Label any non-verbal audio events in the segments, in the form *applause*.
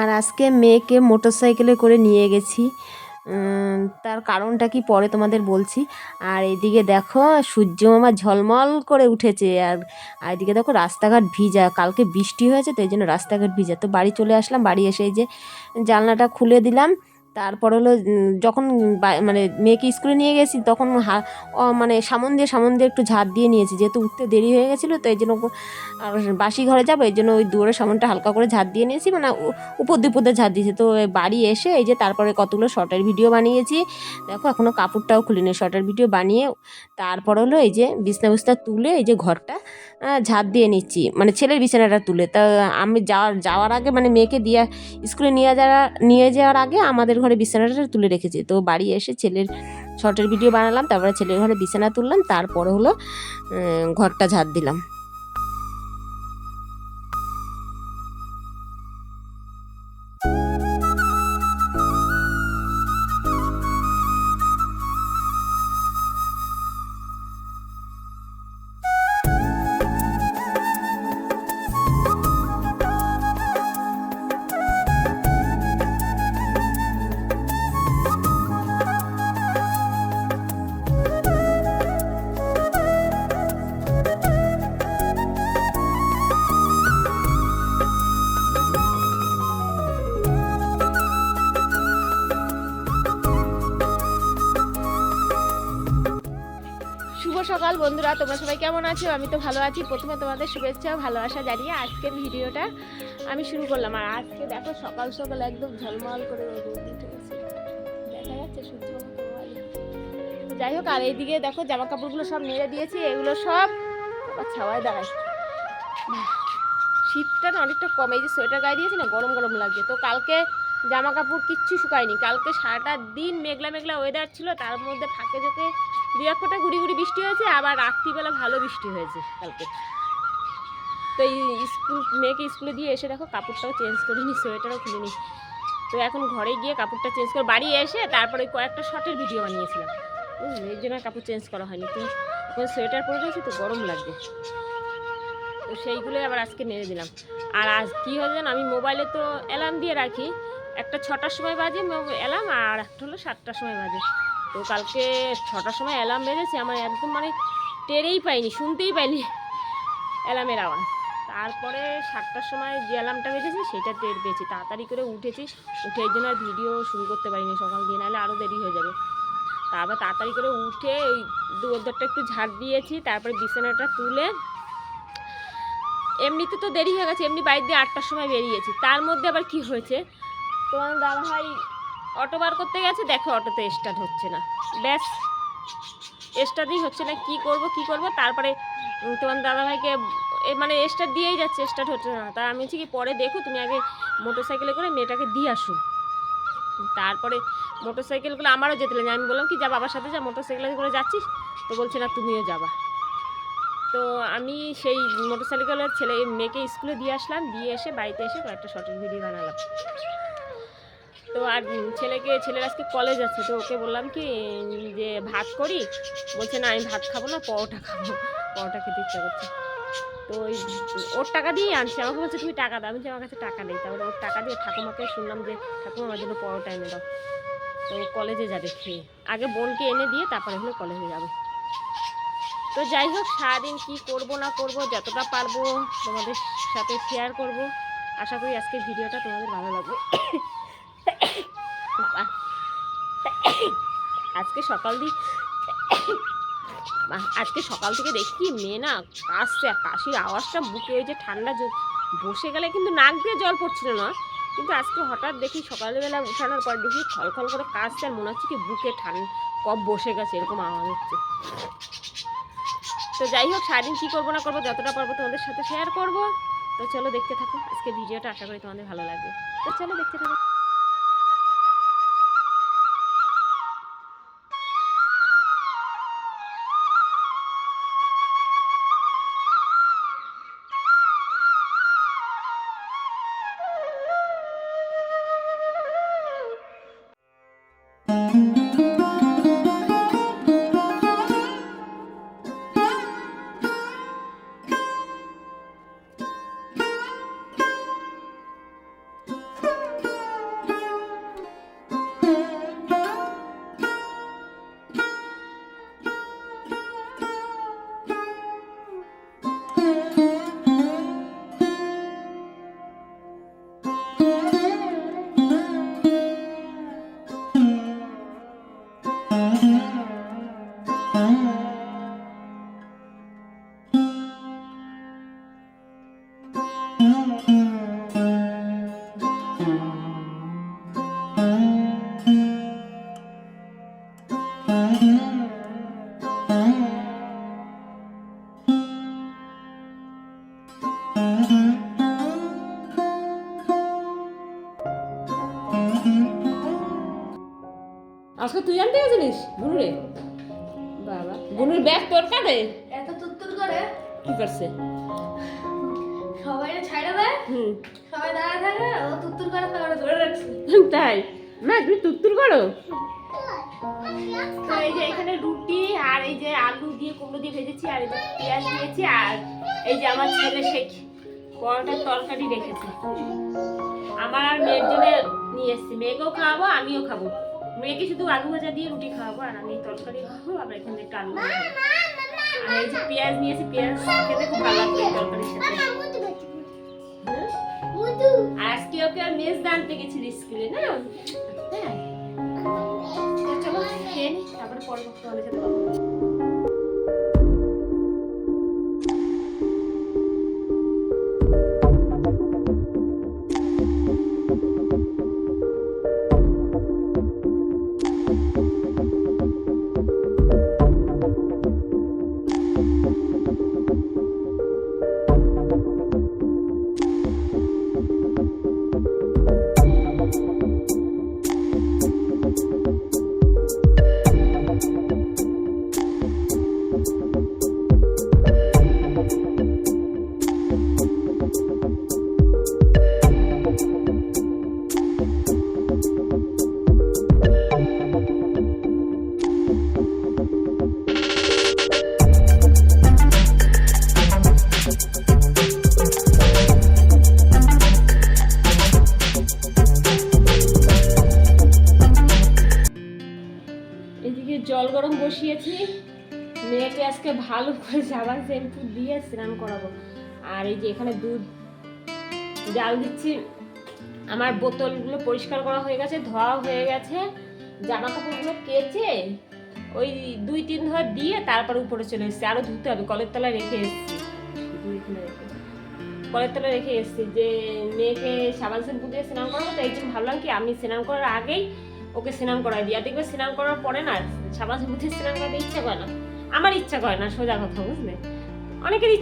আর আজকে মেয়েকে মোটর সাইকেলে করে নিয়ে গেছি। তার কারণটা কি পরে তোমাদের বলছি। আর এদিকে দেখো, সূর্য মামা ঝলমল করে উঠেছে। আর আর এদিকে দেখো, রাস্তাঘাট ভিজা। কালকে বৃষ্টি হয়েছে, তো এই জন্য রাস্তাঘাট ভিজা। তো বাড়ি চলে আসলাম, বাড়ি এসে এই যে জানলাটা খুলে দিলাম। তারপর হলো যখন মানে মেয়েকে স্কুলে নিয়ে গেছি তখন মানে সামন দিয়ে সামন দিয়ে একটু ঝাঁট দিয়ে নিয়েছি। যেহেতু উঠতে দেরি হয়ে গেছিল, তো এই জন্য বাসি ঘরে যাব, এই জন্য ওই দুয়ারের সামনটা হালকা করে ঝাঁট দিয়ে নিয়েছি। মানে উপর দিয়ে ঝাঁট দিয়েছি। তো বাড়ি এসে এই যে তারপরে কতগুলো শর্টের ভিডিও বানিয়েছি, দেখো এখনও কাপড়টাও খুলিনি। শর্টের ভিডিও বানিয়ে, তারপর হলো এই যে বিছনা বিছনা তুলে এই যে ঘরটা ঝাঁট দিয়ে নিচ্ছি। মানে ছেলের বিছানাটা তুলে। তা আমি যাওয়ার যাওয়ার আগে মানে মেয়েকে দিয়ে, স্কুলে নিয়ে যাওয়া, নিয়ে যাওয়ার আগে আমাদের ঘরে বিছানাটা তুলে রেখেছি। তো বাড়ি এসে ছেলের শর্টের ভিডিও বানালাম, তারপরে ছেলের ঘরে বিছানা তুললাম, তারপরে হলো ঘরটা ঝাঁপ দিলাম। বন্ধুরা, তোমরা সবাই কেমন আছো? আমি তো ভালো আছি। প্রথমে তোমাদের শুভেচ্ছা, ভালোবাসা জানিয়ে আজকের ভিডিওটা আমি শুরু করলাম। আর আজকে দেখো, সকাল সকাল একদম ঝলমল করে দেখা যাচ্ছে সূর্য যাই হোক, আর এইদিকে দেখো জামা কাপড়গুলো সব নেড়ে দিয়েছি। এগুলো সব ছাওয়ায় দাঁড়ায় শীতটা না অনেকটা কমে যে সোয়েটার গায়ে দিয়েছি না, গরম গরম লাগছে। তো কালকে জামা কাপড় কিচ্ছু শুকায়নি। কালকে সারাটা দিন মেঘলা মেঘলা ওয়েদার ছিল, তার মধ্যে ফাঁকে ঝোঁকে দু এক ফোঁটা গুড়ি গুড়ি বৃষ্টি হয়েছে, আবার রাত্রিবেলা ভালো বৃষ্টি হয়েছে কালকে। তো এই স্কুল, মেয়েকে স্কুলে দিয়ে এসে দেখো, কাপড়টাও চেঞ্জ করিনি সোয়েটারও খুলিনি। তো এখন ঘরে গিয়ে কাপড়টা চেঞ্জ করে বাড়ি এসে তারপরে কয়েকটা শর্টের ভিডিও বানিয়েছিলাম। এর জন্য কাপড় চেঞ্জ করা হয়নি। তো এখন সোয়েটার পরে রয়েছে, তো গরম লাগবে। তো সেইগুলোই আবার আজকে নেড়ে দিলাম। আর আজ কী হয়েছে জানো আমি মোবাইলে তো অ্যালার্ম দিয়ে রাখি একটা ছটার সময় বাজে অ্যালার্ম, আর একটা হলো সাতটার সময় বাজে। তো কালকে ছটার সময় অ্যালার্ম বেজেছে, আমার একদম মানে টেরেই পাইনি, শুনতেই পাইনি অ্যালার্মের আওয়াজ। তারপরে সাতটার সময় যে অ্যালার্মটা বেজেছে, সেটা টের পেয়েছি। তাড়াতাড়ি করে উঠেছি, উঠে এই জন্য আর ভিডিও শুরু করতে পারিনি সকাল দিয়ে, নাহলে আরও দেরি হয়ে যাবে। তারপর তাড়াতাড়ি করে উঠে ওই দুয়ারটা একটু ঝাড় দিয়েছি, তারপরে বিছানাটা তুলে এমনিতে তো দেরি হয়ে গেছে, এমনি বাড়ি দিয়ে আটটার সময় বেরিয়েছি। তার মধ্যে আবার কি হয়েছে? তোমার দাদাভাই অটো বার করতে গেছে, দেখো অটোতে স্টার্ট হচ্ছে না। ব্যাস স্টার্টই হচ্ছে না কি করব কি করব, তারপরে তোমার দাদাভাইকে মানে স্টার্ট দিয়েই যাচ্ছে স্টার্ট হচ্ছে না। তা আমি বলছি কি, পরে দেখো, তুমি আগে মোটর সাইকেলে করে মেয়েটাকে দিয়ে আসো। তারপরে মোটর সাইকেলগুলো আমারও যেতে লাগে আমি বললাম কি, যা বাবার সাথে যা মোটর সাইকেলে করে যাচ্ছিস? তো বলছে, না, তুমিও যাবা। তো আমি সেই মোটর সাইকেলের ছেলে, মেয়েকে স্কুলে দিয়ে আসলাম, দিয়ে এসে বাড়িতে এসে কয়েকটা শর্টের ভিডিও বানালাম। তো আর ছেলেকে ছেলের আজকে কলেজ আছে তো ওকে বললাম কি যে ভাত করি? বলছে না আমি ভাত খাব না পরোটা খাব। পরোটা খেতে ইচ্ছা করছে। তো ওই ওর টাকা দিয়েই আনছে। আমাকে বলছে তুমি টাকা দাও। আমি বলছি, আমার কাছে টাকা নেই। তাহলে ওর টাকা দিয়ে ঠাকুমাকে শুনলাম যে ঠাকুমা আমার জন্য পরোটা এনে দাও। তো কলেজে যাবে খেয়ে। আগে বোনকে এনে দিয়ে তারপরে হলে কলেজে যাবে। তো যাই হোক সারাদিন কী করব না করব যতটা পারব তোমাদের সাথে শেয়ার করব। আশা করি আজকের ভিডিওটা তোমাদের ভালো লাগবে। বাবা। আজকে সকাল দিক আজকে সকাল থেকে দেখি মেয়ে না কাশছে কাশির আওয়াজটা বুকে ওই যে ঠান্ডা বসে গেলে কিন্তু নাক দিয়ে জল পড়ছিল না। কিন্তু আজকে হঠাৎ দেখি সকালবেলা উঠানোর পর দেখি খলখল করে কাশছে, আর মনে হচ্ছে কি বুকে ঠান্ডা কপ বসে গেছে, এরকম আওয়াজ হচ্ছে। তো যাই হোক, সারাদিন কী করব না করব, যতটা পারব তোমাদের সাথে শেয়ার করব। তো চলো দেখতে থাকো আজকে ভিডিওটা আশা করি তোমাদের ভালো লাগবে। তো চলো দেখতে থাকো। তোর কাঁধে এত তুত্তুর করে? কি করছে? সবাই ছাইড়া দেয় হুম। সবাই দাঁড়ায় থাকে ও তুত্তুর করে তারপরে ধরে রাখছে তাই? মা তুমি তুত্তুর করো? তো এই যে এখানে রুটি আর এই যে আলু দিয়ে কুমড়ো দিয়ে ভেজেছি আর এই যে পেঁয়াজ দিয়েছি আর এই যে আমার ছেলে সেই পরোটার তরকারি রেখেছে। আমার আর মেয়ের জন্য নিয়ে এসেছি। মেয়েকেও খাওয়াবো আমিও খাব। মেয়েকে শুধু আলু ভাজা দিয়ে রুটি খাওয়াবো আর আমি তরকারি খাব আবার এখানে একটু আলু আর এই যে পেঁয়াজ নিয়েছি পেঁয়াজ খেতে খুব ভালো লাগবে তরকারির সাথে। আর আজকে ওকে আর মেজ দানতে গেছিল স্কুলে না? হ্যাঁ। চলো খেয়ে নি তারপরে পরবর্তী তোমাদের সাথে কথা জল গরম বসিয়েছি। মেয়েকে আজকে ভালো করে সাবান শ্যাম্পু দিয়ে স্নান করাবো। আর এই যে এখানে দুধ, জাল দিচ্ছি। আমার বোতলগুলো পরিষ্কার করা হয়ে গেছে ধোয়া হয়ে গেছে। জামা কাপড়গুলো কেচে ওই দুই, তিন ধোয়া দিয়ে তারপর উপরে চলে এসেছি। আরও ধুতে হবে, কলের তলায় রেখে এসেছি। কলের তলায় রেখে এসেছি যে মেয়েকে সাবান শ্যাম্পু দিয়ে স্নান করাবো তো একদিন ভাবলাম কি আমি স্নান করার আগেই ওকে স্নান করাই দিই। আর দেখবে স্নান করার পরে না সাবান শ্যাম্পু স্নান করাতে ইচ্ছা করে না। আমার ইচ্ছা করে না, সোজা কথা, বুঝলে? অনেকেরই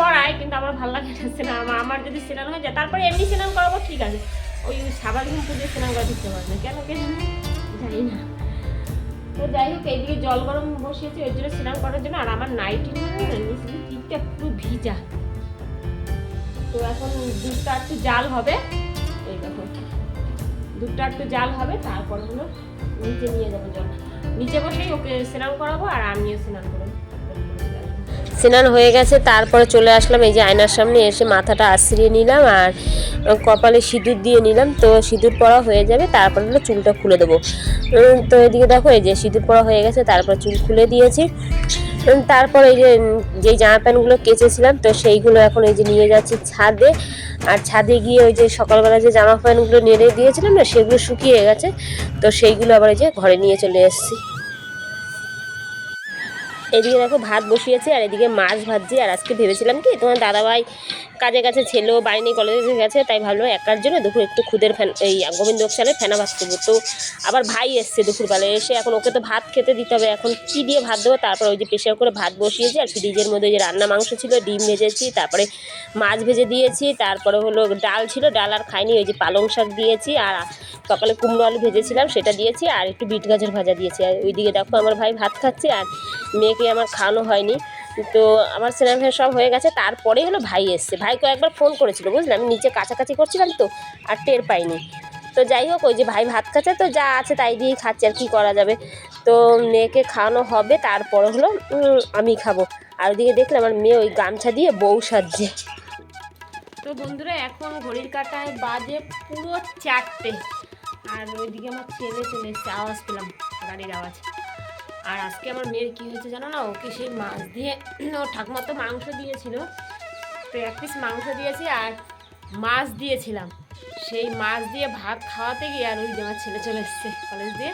করায়, কিন্তু আমার ভালো লাগে না স্নান। আমার আমার যদি স্নান হয়ে যায়, তারপরে এমনি স্নান করাবো, ঠিক আছে। ওই সাবান শ্যাম্পু দিয়ে স্নান করাতে ইচ্ছে করে না। কেন কেন? জানি না। তো যাই হোক এইদিকে জল গরম বসিয়েছি, ওই জন্য স্নান করার জন্য। আর আমার নাইটি দিকটা পুরো ভিজা। তো এখন দুধটা একটু জাল হবে। এই দেখো। দুধটা একটু জাল হবে, তারপর হলো নিচে নিয়ে যাব জল। নিচে বসেই ওকে স্নান করাবো আর আমিও স্নান করব স্নান হয়ে গেছে, তারপরে চলে আসলাম, এই যে আয়নার সামনে এসে মাথাটা আশ্রিয়ে নিলাম আর কপালে সিঁদুর দিয়ে নিলাম। তো সিঁদুর পরা হয়ে যাবে, তারপর হলো চুলটা খুলে দেবো। তো এদিকে দেখো, এই যে সিঁদুর পরা হয়ে গেছে, তারপর চুল খুলে দিয়েছি। তারপর এই যে যেই জামা প্যান্টগুলো কেচেছিলাম, তো সেইগুলো এখন এই যে নিয়ে যাচ্ছি ছাদে। আর ছাদে গিয়ে ওই যে সকালবেলা যে জামা প্যান্টগুলো নেড়ে দিয়েছিলাম না, সেগুলো শুকিয়ে গেছে, তো সেইগুলো আবার এই যে ঘরে নিয়ে চলে এসেছি। এদিকে দেখো ভাত বসিয়েছে, আর এদিকে মাছ ভাজছি। আর আজকে ভেবেছিলাম কি, তোমার দাদাভাই কাজে কাছে ছেলেও বাড়ি নেই কলেজে গেছে, তাই ভাবলাম একার জন্য দুপুর একটু খুদের ফ্যান এই গোবিন্দ সালে ফেনা ভাত করব। তো আবার ভাই এসছে দুপুরবেলায়, এসে এখন ওকে তো ভাত খেতে দিতে হবে, এখন কী দিয়ে ভাত দেবো? তারপর ওই যে প্রেশার করে ভাত বসিয়েছি, আর ফ্রিজের মধ্যে যে রান্না মাংস ছিল, ডিম ভেজেছি, তারপরে মাছ ভেজে দিয়েছি, তারপরে হলো ডাল ছিল, ডাল আর খাইনি, ওই যে পালং শাক দিয়েছি, আর সকালে কুমড়ো আলু ভেজেছিলাম, সেটা দিয়েছি, আর একটু বিট গাজর ভাজা দিয়েছি। আর ওইদিকে দেখো আমার ভাই ভাত খাচ্ছে, আর মেয়েকে আমার খাওয়ানো হয়নি। তো আমার স্নান ফ্যান সব হয়ে গেছে তারপরে হলো ভাই এসছে। ভাইকে একবার ফোন করেছিল, বুঝলে? আমি নিচে কাছাকাছি করছিলাম তো, আর টের পাইনি। তো যাই হোক, ওই যে ভাই ভাত খাচ্ছে, তো যা আছে তাই দিয়েই খাচ্ছে, আর কী করা যাবে? তো মেয়েকে খাওয়ানো হবে, তারপরে হলো আমি খাব। আর ওদিকে দেখলাম আমার মেয়ে ওই গামছা দিয়ে বউ সাজছে। তো বন্ধুরা, এখন ঘড়ির কাটায় বাজে পুরো চারটে। আর ওইদিকে আমার ছেলে চলে এসছে, আওয়াজ পেলাম, গাড়ির আওয়াজ। আর আজকে আমার মেয়ের কী হয়েছে জানো না? ওকে সেই মাছ দিয়ে *clears throat* ও ঠাকুমা তো মাংস দিয়েছিল। তো এক পিস মাংস দিয়েছি আর মাছ দিয়েছিলাম। সেই মাছ দিয়ে ভাত খাওয়াতে গিয়ে আর ওই যে আমার ছেলে চলে এসছে কলেজ দিয়ে।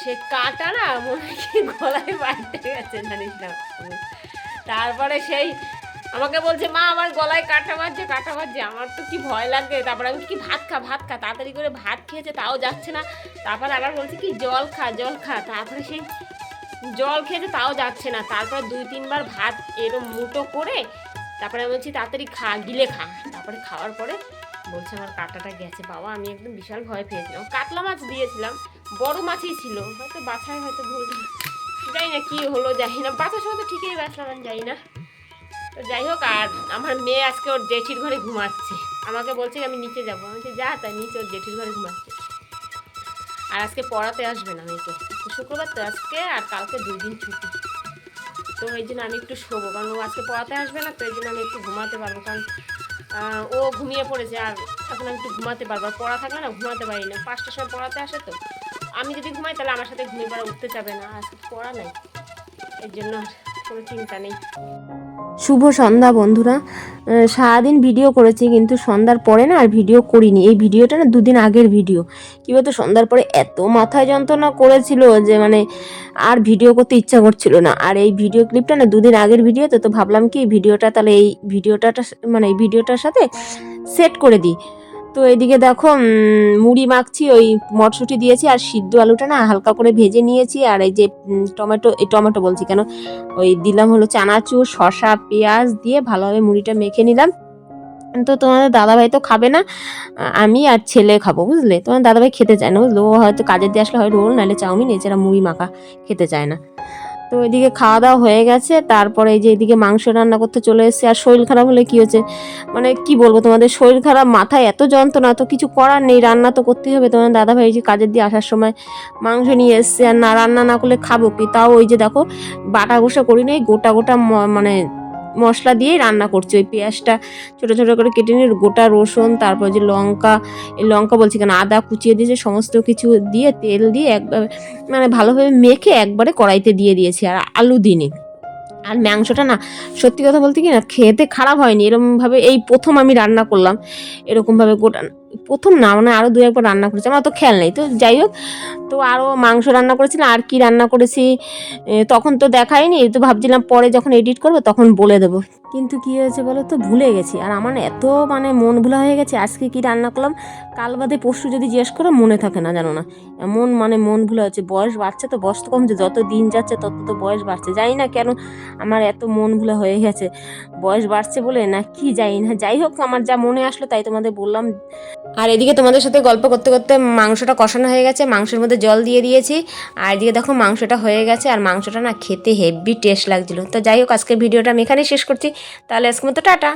সে কাটা না, মনে হয় গলায় বাড়তে গেছে, জানিস না। তারপরে সেই আমাকে বলছে, মা, আমার গলায় কাটা বাজছে কাটা বাজছে, আমার তো কি ভয় লাগে তারপরে আমি কি, ভাত খা ভাত খা, তাড়াতাড়ি করে ভাত খেয়েছে, তাও যাচ্ছে না। তারপরে আবার বলছে, কি, জল খা জল খা। তারপরে সেই জল খেয়েছে, তাও যাচ্ছে না। তারপর দুই, তিনবার ভাত এরম মুটো করে, তারপরে আমি বলছি, তাড়াতাড়ি খা, গিলে খা। তারপরে খাওয়ার পরে বলছে, আমার কাঁটাটা গেছে, বাবা, আমি একদম বিশাল ভয় পেয়েছিলাম। কাতলা মাছ দিয়েছিলাম, বড় মাছই ছিল, হয়তো বাছাই হয়তো ভুল জানি না, কি হলো জানি না, বাছার সময় তো ঠিকই বাছলাম আমি জানি না। তো যাই হোক, আর আমার মেয়ে আজকে ওর জেঠির ঘরে ঘুমাচ্ছে। আমাকে বলছে আমি নিচে যাব। আমি যা, তাই নিচে ওর জেঠির ঘরে ঘুমাচ্ছে। আর আজকে পড়াতে আসবে না মেয়েকে। শুক্রবার তো আজকে, আর কালকে দুই দিন ছুটি। তো এই জন্য আমি একটু শোবো, কারণ ও আজকে পড়াতে আসবে না, তো এই জন্য আমি একটু ঘুমাতে পারব। কারণ ও ঘুমিয়ে পড়েছে, আর এখন আমি একটু ঘুমাতে পারব। আর পড়া থাকলে না, ঘুমাতে পারি না। পাঁচটার সময় পড়াতে আসে তো। আমি যদি ঘুমাই, তাহলে আমার সাথে ঘুমিয়ে পড়া উঠতে যাবে না। আজকে পড়া নাই। এর জন্য কোনো চিন্তা নেই। শুভ সন্ধ্যা বন্ধুরা। সারাদিন ভিডিও করেছি কিন্তু সন্ধ্যার পরে না আর ভিডিও করিনি। এই ভিডিওটা না দুদিন আগের ভিডিও কী বলতো, সন্ধ্যার পরে এত মাথায় যন্ত্রণা করেছিল যে মানে আর ভিডিও করতে ইচ্ছা করছিল না। আর এই ভিডিও ক্লিপটা না দুদিন আগের ভিডিও তো তো ভাবলাম কি ভিডিওটা তাহলে এই ভিডিওটা মানে এই ভিডিওটার সাথে সেট করে দিই। তো এইদিকে দেখো মুড়ি মাখছি, ওই মটরশুঁটি দিয়েছি আর সিদ্ধ আলুটা না হালকা করে ভেজে নিয়েছি আর এই যে টমেটো, এই টমেটো বলছি কেন, ওই দিলাম হলো চানাচুর, শসা, পেঁয়াজ দিয়ে ভালোভাবে মুড়িটা মেখে নিলাম। তো তোমাদের দাদাভাই তো খাবে না আমি আর ছেলে খাব, বুঝলে? তোমার দাদাভাই খেতে চায় না, বুঝলে? ও হয়তো কাজের দিয়ে আসলে হয় রোল, নাহলে চাউমিন, এছাড়া মুড়ি মাখা খেতে চায় না। তো এদিকে খাওয়া দাওয়া হয়ে গেছে, তারপরে এই যে এদিকে মাংস রান্না করতে চলে এসেছে। আর শরীর খারাপ হলে কি হচ্ছে মানে কি বলব তোমাদের, শরীর খারাপ, মাথায় এত যন্ত্রণা, তো কিছু করার নেই, রান্না তো করতেই হবে। তোমার দাদাভাই যে কাজের দিয়ে আসার সময় মাংস নিয়ে এসছে, আর না, রান্না না করলে খাব কি? তাও ওই যে দেখো, বাটা গোসা করি নেই গোটা গোটা মানে মশলা দিয়েই রান্না করছি। ওই পেঁয়াজটা ছোটো ছোটো করে কেটে নিয়ে, গোটা রসুন, তারপর যে লঙ্কা, এই লঙ্কা বলছি কেন, আদা কুচিয়ে দিয়েছে সমস্ত কিছু দিয়ে, তেল দিয়ে একবার মানে ভালোভাবে মেখে একবারে কড়াইতে দিয়ে দিয়েছি, আর আলু দিনে আর মাংসটা না, সত্যি কথা বলতে কি না, খেতে খারাপ হয়নি। এরকমভাবে এই প্রথম আমি রান্না করলাম, এরকমভাবে গোটা প্রথম না মানে আরও দু একবার রান্না করেছি। আমার তো খেয়াল নেই। তো যাই হোক, তো আরও মাংস রান্না করেছিলাম আর কি রান্না করেছি তখন তো দেখাইনি তো ভাবছিলাম পরে যখন এডিট করব তখন বলে দেবো। কিন্তু কি হয়েছে বলো তো? ভুলে গেছি। আর আমার এত মানে মন ভুলা হয়ে গেছে, আজকে কি রান্না করলাম? কাল বাদে পরশু যদি জিজ্ঞেস করো, মনে থাকে না, জানো না। এমন মানে মন ভুলা হচ্ছে, বয়স বাড়ছে তো, বয়স তো কমছে যত দিন যাচ্ছে তত তো বয়স বাড়ছে। জানি না কেন আমার এত মন ভুলা হয়ে গেছে। বয়স বাড়ছে বলে না কি যাই না, যাই হোক, আমার যা মনে আসলো তাই তোমাদের বললাম। আর এদিকে তোমাদের সাথে গল্প করতে করতে মাংসটা কষানো হয়ে গেছে, মাংসের মধ্যে জল দিয়ে দিয়েছি। আর এদিকে দেখো মাংসটা হয়ে গেছে, আর মাংসটা না খেতে হেভি টেস্ট লাগছিল। তো যাই হোক আজকে ভিডিওটা আমি এখানেই শেষ করছি। তাহলে আজকে মতো টাটা।